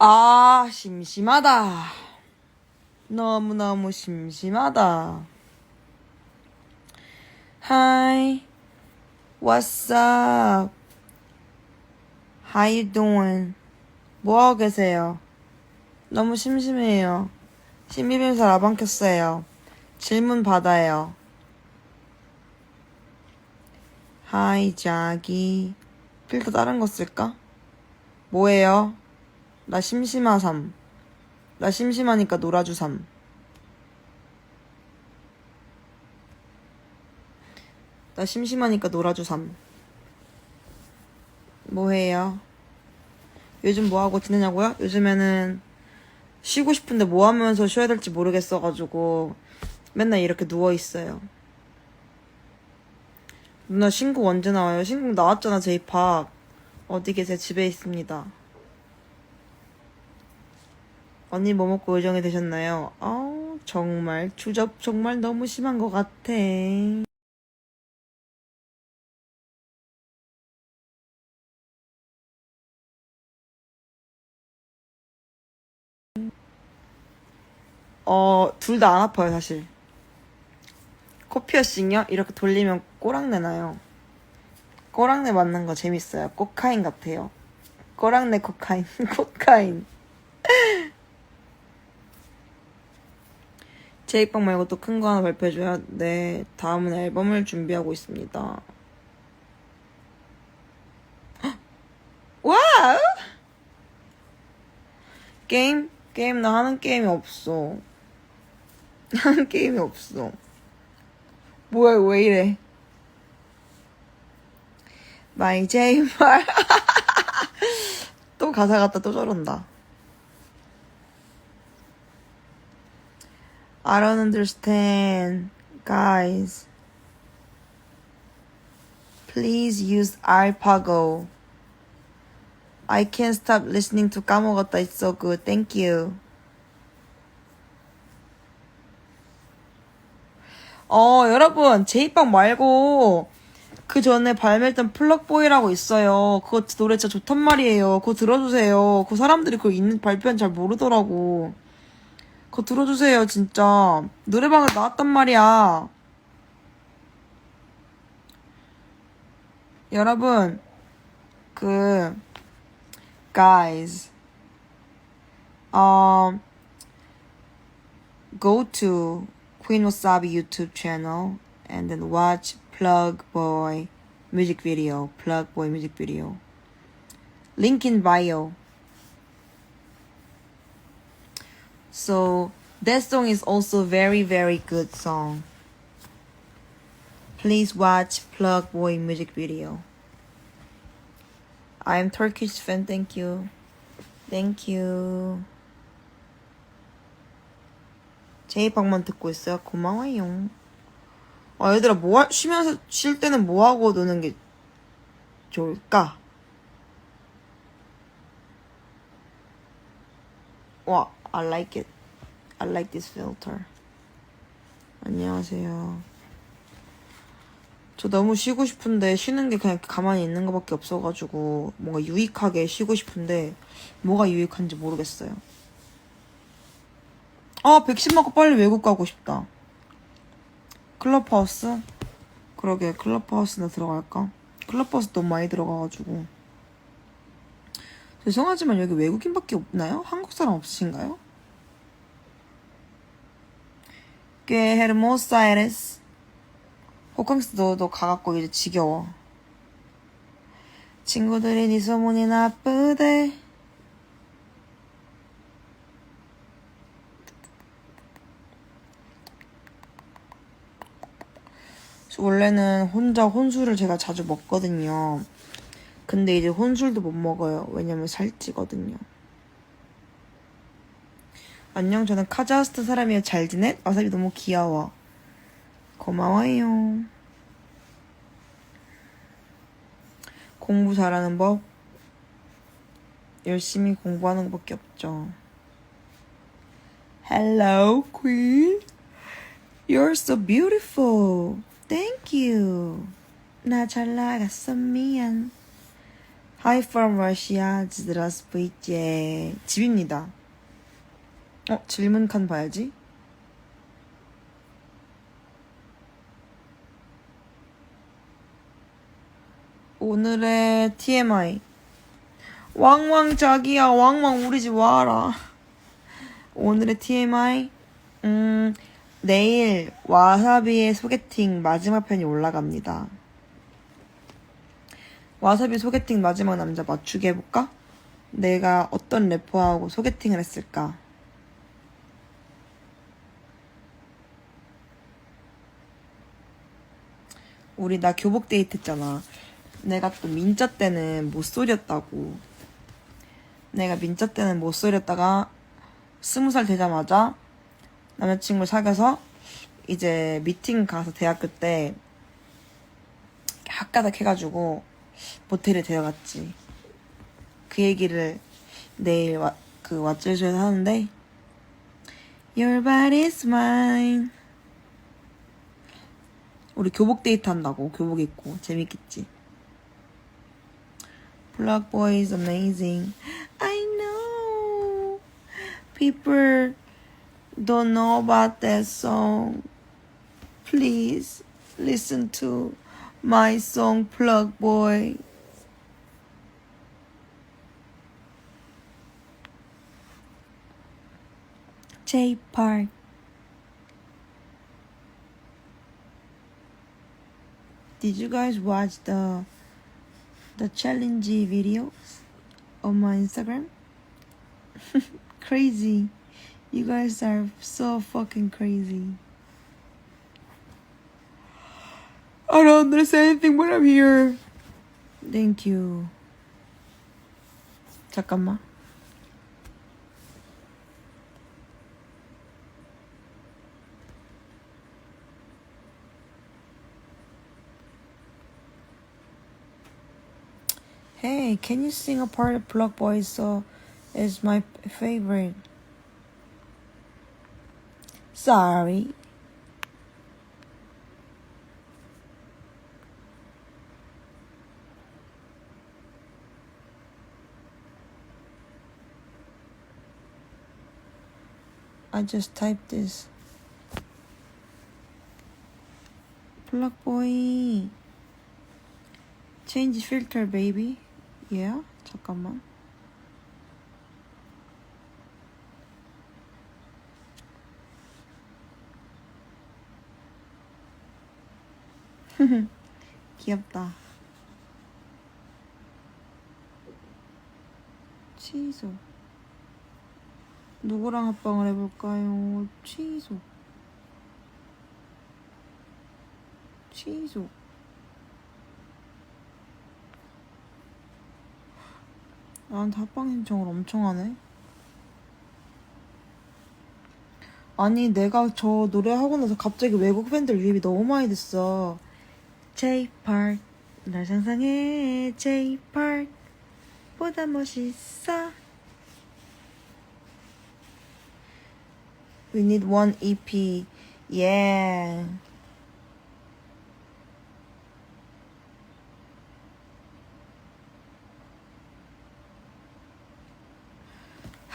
아, 심심하다. 너무너무 심심하다. Hi. What's up? How you doing? 뭐하고 계세요? 너무 심심해요. 신비빔살 아방 켰어요. 질문 받아요. 하이 자기 필터 다른 거 쓸까? 뭐예요? 나 심심하삼. 나 심심하니까 놀아주삼. 나 심심하니까 놀아주삼. 뭐해요? 요즘 뭐하고 지내냐고요? 요즘에는 쉬고 싶은데 뭐 하면서 쉬어야 될지 모르겠어가지고 맨날 이렇게 누워있어요. 누나 신곡 언제 나와요? 신곡 나왔잖아, 제이팝. 어디 계세요? 집에 있습니다. 언니 뭐 먹고 의정이 되셨나요? 아우, 정말, 주접 정말 너무 심한 것 같아. 어, 둘 다 안 아파요, 사실. 코 피어싱이요? 이렇게 돌리면 꼬랑내 나요. 꼬랑내 맞는 거 재밌어요. 코카인 같아요. 꼬랑내 코카인, 코카인. 제이빵 말고 또 큰 거 하나 발표해줘야 네, 다음은 앨범을 준비하고 있습니다. 헉! 와우! 게임? 게임 나 하는 게임이 없어. 하는 게임이 없어. 뭐야, 왜 이래? 마이 제이말. 또 가사 같다, 또 저런다. I don't understand. Guys. Please use 알파고. I can't stop listening to 까먹었다. It's so good. Thank you. 어, 여러분, 제이빵 말고, 그 전에 발매했던 플럭보이라고 있어요. 그거 노래 진짜 좋단 말이에요. 그거 들어주세요. 그 사람들이 그걸 있는 발표는 잘 모르더라고. 그거 들어주세요, 진짜. 노래방에 나왔단 말이야. 여러분, 그, guys, um, go to Queen Wasabi YouTube channel and then watch Plug Boy music video. Plug Boy music video. Link in bio. So that song is also very very good song. Please watch Plug Boy music video. I am Turkish fan. Thank you. Thank you. 제이방만 듣고 있어요. 고마워요. 아, 얘들아, 뭐, 하, 쉬면서, 쉴 때는 뭐 하고 노는 게 좋을까? 와, I like it. I like this filter. 안녕하세요. 저 너무 쉬고 싶은데 쉬는 게 그냥 가만히 있는 것밖에 없어가지고 뭔가 유익하게 쉬고 싶은데 뭐가 유익한지 모르겠어요. 아, 백신 맞고 빨리 외국 가고 싶다. 클럽하우스? 그러게, 클럽하우스나 들어갈까? 클럽하우스 너무 많이 들어가가지고. 죄송하지만 여기 외국인밖에 없나요? 한국 사람 없으신가요? 꽤 헤르모사이레스. 호캉스 너도 가갖고 이제 지겨워. 친구들이 네 소문이 나쁘대. 원래는 혼자 혼술을 제가 자주 먹거든요. 근데 이제 혼술도 못 먹어요. 왜냐면 살찌거든요. 안녕, 저는 카자흐스탄 사람이에요. 잘 지내? 와사비 너무 귀여워. 고마워요. 공부 잘하는 법? 열심히 공부하는 것밖에 없죠. Hello, Queen. You're so beautiful. Thank you. 나 잘 나갔어, 미안. Hi from Russia. 지드라스부이제. 집입니다. 어, 질문 칸 봐야지. 오늘의 TMI. 왕왕 자기야, 왕왕 우리 집 와라. 오늘의 TMI. 음, 내일 와사비의 소개팅 마지막 편이 올라갑니다. 와사비 소개팅 마지막 남자 맞추게 해볼까? 내가 어떤 래퍼하고 소개팅을 했을까? 우리 나 교복 데이트 했잖아. 내가 또 민자 때는 못소리였다고. 내가 민자 때는 못소리였다가 스무 살 되자마자 남자친구 사귀어서 이제 미팅 가서 대학교 때 학가닥 해가지고 모텔에 데려갔지. 그 얘기를 내일 와, 그 왓츠에서 하는데 Your body's mine 우리 교복 데이트 한다고 교복 입고 재밌겠지 Black Boy is amazing I know People don't know about that song Please listen to my song Plug Boy J Park Did you guys watch the the challenge videos on my Instagram? crazy. You guys are so fucking crazy. I don't understand anything but I'm here. Thank you. 잠깐만. Hey, can you sing a part of Block Boy so It's my favorite? Sorry. I just typed this. Block Boy. Change filter, baby. Yeah? 잠깐만. 귀엽다. 취소. 누구랑 합방을 해볼까요? 취소. 취소. 나한테 합방 신청을 엄청 하네. 아니, 내가 저 노래하고 나서 갑자기 외국 팬들 유입이 너무 많이 됐어. J-Park, 날 상상해, J-Park, 보다 멋있어. We need one EP. Yeah.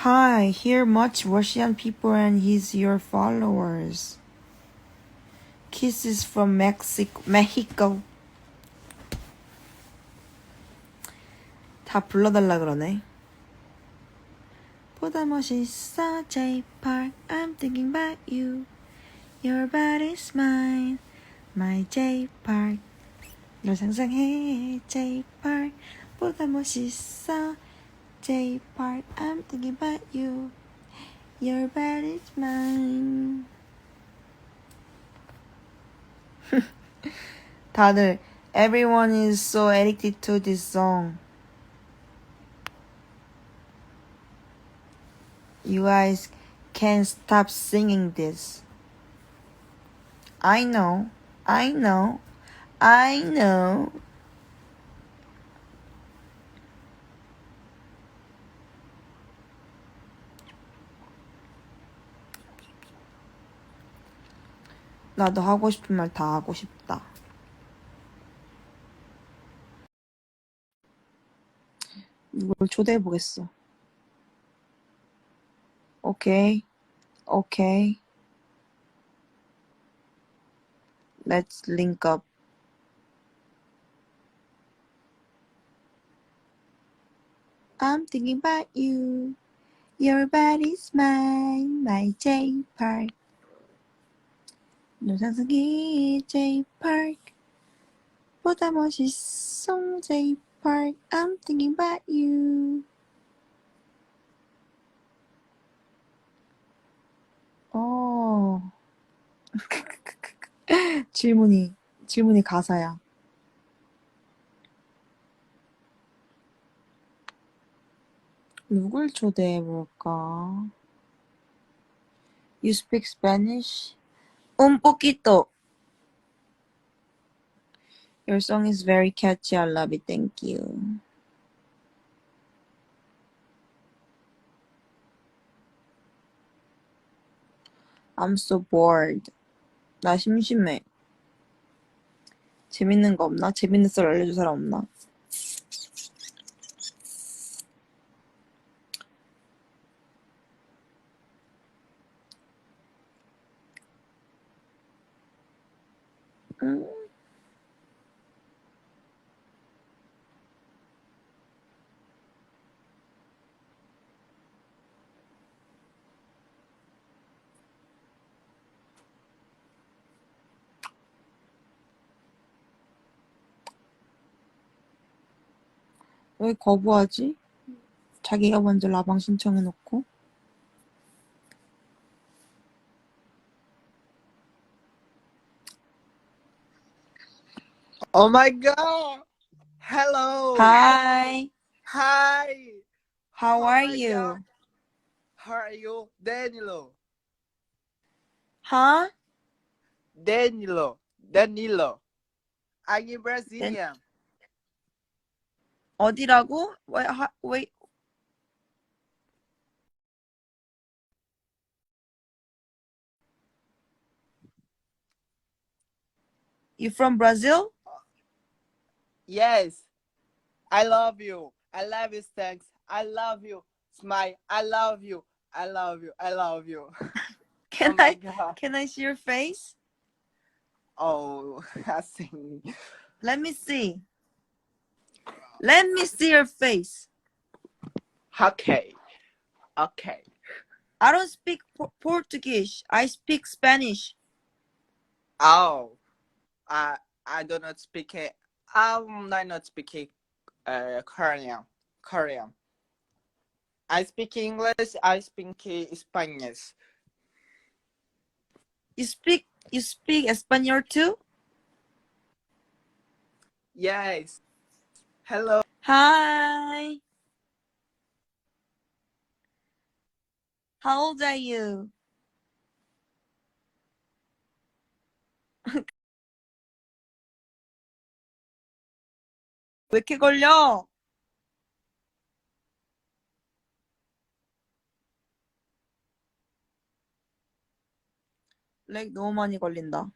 Hi, here much Russian people and he's your followers. Kisses from Mexico, Mexico. 다 불러달라 그러네. 보다 멋있어 J Park. I'm thinking about you. Your body's mine, my J Park. 널 상상해 J Park. 보다 멋있어. J Park, I'm thinking about you. Your body's mine. 다들 everyone is so addicted to this song. You guys can't stop singing this. I know, I know, I know. 나도 하고 싶은 말 다 하고 싶다. 누굴 초대해 보겠어. 오케이. 오케이. Let's link up. I'm thinking about you. Your body's mine, my J Park. 너 상상이 J Park. 보다 멋있어 J Park. I'm thinking about you. 어. 질문이 질문이 가사야. 누굴 초대해 볼까? You speak Spanish? Un poquito. Your song is very catchy. I love it. Thank you. I'm so bored. 나 심심해. 재밌는 거 없나? 재밌는 썰 알려줄 사람 없나? 음. 왜 거부하지? 자기가 먼저 라방 신청해놓고. Oh my god! Hello! Hi, Hi! how Oh are you? God. How are you? Danilo. Huh? Danilo. Danilo. I'm in Brazilian. 어디라고? Wait, ha- wait. You from Brazil? Yes. I love you. I love you, thanks. I love you. Smile. I love you. I love you. I love you. Can oh my I god. can I see your face? Oh, I think. Let me see. Let me see your face. Okay. Okay. I don't speak Por- Portuguese. I speak Spanish. Oh, I I do not speak it. Um, I not speaking uh Korean. Korean. I speak English. I speak Spanish. You speak you speak Spanish too? Yes. Hello. Hi. How old are you? 왜 이렇게 걸려? 렉 너무 많이 걸린다.